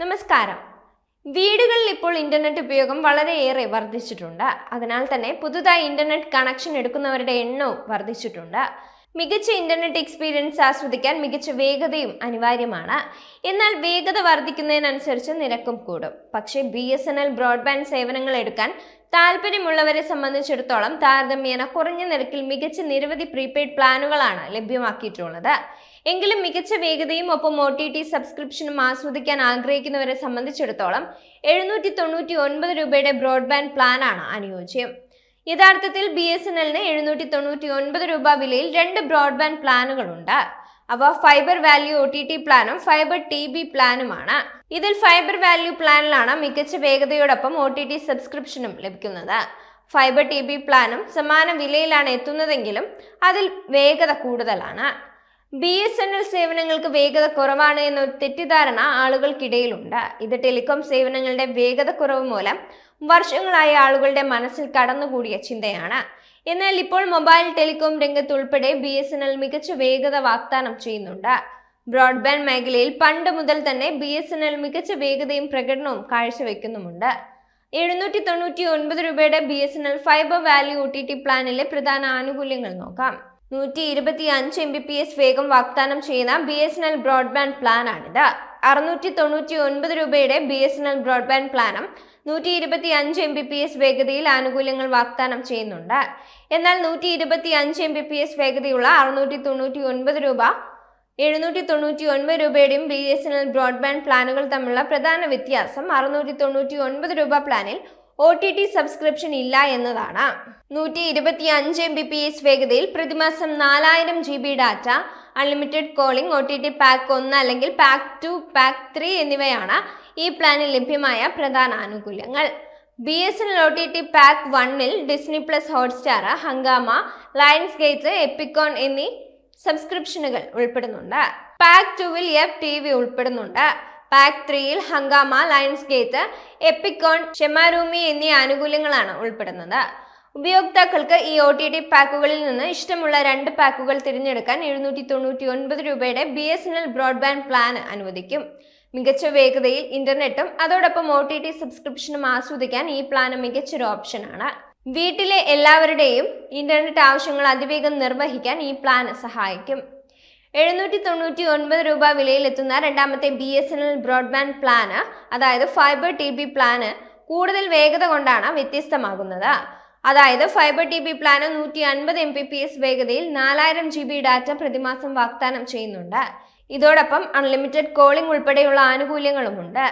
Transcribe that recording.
നമസ്കാരം. വീടുകളിൽ ഇപ്പോൾ ഇന്റർനെറ്റ് ഉപയോഗം വളരെയേറെ വർദ്ധിച്ചിട്ടുണ്ട്. അതിനാൽ തന്നെ പുതുതായി ഇന്റർനെറ്റ് കണക്ഷൻ എടുക്കുന്നവരുടെ എണ്ണവും വർദ്ധിച്ചിട്ടുണ്ട്. മികച്ച ഇന്റർനെറ്റ് എക്സ്പീരിയൻസ് ആസ്വദിക്കാൻ മികച്ച വേഗതയും അനിവാര്യമാണ്. എന്നാൽ വേഗത വർദ്ധിക്കുന്നതിനനുസരിച്ച് നിരക്കും കൂടും. പക്ഷേ B S N L broadband സേവനങ്ങൾ എടുക്കാൻ താല്പര്യമുള്ളവരെ സംബന്ധിച്ചിടത്തോളം താരതമ്യേന കുറഞ്ഞ നിരക്കിൽ മികച്ച നിരവധി പ്രീപെയ്ഡ് പ്ലാനുകളാണ് ലഭ്യമാക്കിയിട്ടുള്ളത്. എങ്കിലും മികച്ച വേഗതയും ഒപ്പം ഒ ടി ടി സബ്സ്ക്രിപ്ഷനും ആസ്വദിക്കാൻ ആഗ്രഹിക്കുന്നവരെ സംബന്ധിച്ചിടത്തോളം എഴുന്നൂറ്റി തൊണ്ണൂറ്റി ഒൻപത് രൂപയുടെ ബ്രോഡ്ബാൻഡ് പ്ലാനാണ് അനുയോജ്യം. യഥാർത്ഥത്തിൽ ബി എസ് എൻ എല്ലിന് എഴുന്നൂറ്റി തൊണ്ണൂറ്റി ഒൻപത് രൂപ വിലയിൽ രണ്ട് ബ്രോഡ്ബാൻഡ് പ്ലാനുകളുണ്ട് അവ fibre value O T T പ്ലാനും ഫൈബർ ടി ബി പ്ലാനുമാണ് ഇതിൽ ഫൈബർ വാല്യൂ പ്ലാനിലാണ് മികച്ച വേഗതയോടൊപ്പം ഒ ടി ടി സബ്സ്ക്രിപ്ഷനും ലഭിക്കുന്നത്. ഫൈബർ ടി ബി പ്ലാനും സമാന വിലയിലാണ് എത്തുന്നതെങ്കിലും അതിൽ വേഗത കൂടുതലാണ്. ബി എസ് എൻ എൽ സേവനങ്ങൾക്ക് വേഗത കുറവാണ് എന്ന തെറ്റിദ്ധാരണ ആളുകൾക്കിടയിലുണ്ട്. ഇത് ടെലികോം സേവനങ്ങളുടെ വേഗത കുറവ് മൂലം വർഷങ്ങളായി ആളുകളുടെ മനസ്സിൽ കടന്നുകൂടിയ ചിന്തയാണ്. എന്നാൽ ഇപ്പോൾ മൊബൈൽ ടെലികോം രംഗത്ത് ഉൾപ്പെടെ ബി എസ് എൻ എൽ മികച്ച വേഗത വാഗ്ദാനം ചെയ്യുന്നുണ്ട്. ബ്രോഡ്ബാൻഡ് മേഖലയിൽ പണ്ട് മുതൽ തന്നെ ബി എസ് എൻ എൽ മികച്ച വേഗതയും പ്രകടനവും കാഴ്ചവെക്കുന്നുമുണ്ട്. എഴുന്നൂറ്റി തൊണ്ണൂറ്റി ഒൻപത് രൂപയുടെ B S N L fibre value O T T പ്ലാനിലെ പ്രധാന ആനുകൂല്യങ്ങൾ നോക്കാം. നൂറ്റി ഇരുപത്തി അഞ്ച് എം ബി പി എസ് വേഗം വാഗ്ദാനം ചെയ്യുന്ന B S N L broadband പ്ലാനാണിത്. അറുന്നൂറ്റി തൊണ്ണൂറ്റി ഒൻപത് രൂപയുടെ B S N L broadband പ്ലാനും നൂറ്റി ഇരുപത്തി അഞ്ച് എം ബി പി എസ് വേഗതയിൽ ആനുകൂല്യങ്ങൾ വാഗ്ദാനം ചെയ്യുന്നുണ്ട്. എന്നാൽ നൂറ്റി ഇരുപത്തി അഞ്ച് എം ബി പി എസ് വേഗതയുള്ള അറുന്നൂറ്റി തൊണ്ണൂറ്റി ഒൻപത് രൂപ എഴുന്നൂറ്റി തൊണ്ണൂറ്റി ഒൻപത് രൂപയുടെയും B S N L broadband പ്ലാനുകൾ തമ്മിലുള്ള പ്രധാന വ്യത്യാസം അറുന്നൂറ്റി തൊണ്ണൂറ്റി ഒൻപത് രൂപ പ്ലാനിൽ ഒ ടി ടി സബ്സ്ക്രിപ്ഷൻ ഇല്ല എന്നതാണ്. നൂറ്റി ഇരുപത്തി അഞ്ച് എം ബി പി എസ് വേഗതയിൽ പ്രതിമാസം നാലായിരം G B data unlimited calling O T T pack ഒന്ന് അല്ലെങ്കിൽ പാക്ക് ടു പാക്ക് ത്രീ എന്നിവയാണ് ഈ പ്ലാനിൽ ലഭ്യമായ പ്രധാന ആനുകൂല്യങ്ങൾ. B S N L O T T pack വണ്ണിൽ Disney plus Hotstar Hungama Lionsgate Epic on എന്നീ സബ്സ്ക്രിപ്ഷനുകൾ ഉൾപ്പെടുന്നുണ്ട്. പാക്ക് ടുവിൽ എഫ് ടി വി ഉൾപ്പെടുന്നുണ്ട്. പാക്ക് ത്രീയിൽ Hungama Lionsgate Epic on ShemarooMe എന്നീ ആനുകൂല്യങ്ങളാണ് ഉൾപ്പെടുന്നത്. ഉപയോക്താക്കൾക്ക് ഈ ഒ ടി ടി പാക്കുകളിൽ നിന്ന് ഇഷ്ടമുള്ള രണ്ട് പാക്കുകൾ തിരഞ്ഞെടുക്കാൻ എഴുന്നൂറ്റി തൊണ്ണൂറ്റി ഒൻപത് രൂപയുടെ B S N L broadband plan അനുവദിക്കും. മികച്ച വേഗതയിൽ ഇന്റർനെറ്റും അതോടൊപ്പം ഒ ടി ടി സബ്സ്ക്രിപ്ഷനും ആസ്വദിക്കാൻ ഈ പ്ലാൻ മികച്ചൊരു ഓപ്ഷനാണ്. വീട്ടിലെ എല്ലാവരുടെയും ഇന്റർനെറ്റ് ആവശ്യങ്ങൾ അതിവേഗം നിർവഹിക്കാൻ ഈ പ്ലാൻ സഹായിക്കും. എഴുന്നൂറ്റി തൊണ്ണൂറ്റി ഒൻപത് രൂപ വിലയിലെത്തുന്ന രണ്ടാമത്തെ B S N L broadband plan അതായത് ഫൈബർ ടി ബി പ്ലാന് കൂടുതൽ വേഗത കൊണ്ടാണ് വ്യത്യസ്തമാകുന്നത്. അതായത് ഫൈബർ ടി ബി പ്ലാന് നൂറ്റി അൻപത് എം പി പി എസ് വേഗതയിൽ നാലായിരം ജി ബി ഡാറ്റ പ്രതിമാസം വാഗ്ദാനം ചെയ്യുന്നുണ്ട്. ഇതോടൊപ്പം അൺലിമിറ്റഡ് കോളിംഗ് ഉൾപ്പെടെയുള്ള ആനുകൂല്യങ്ങളുമുണ്ട്.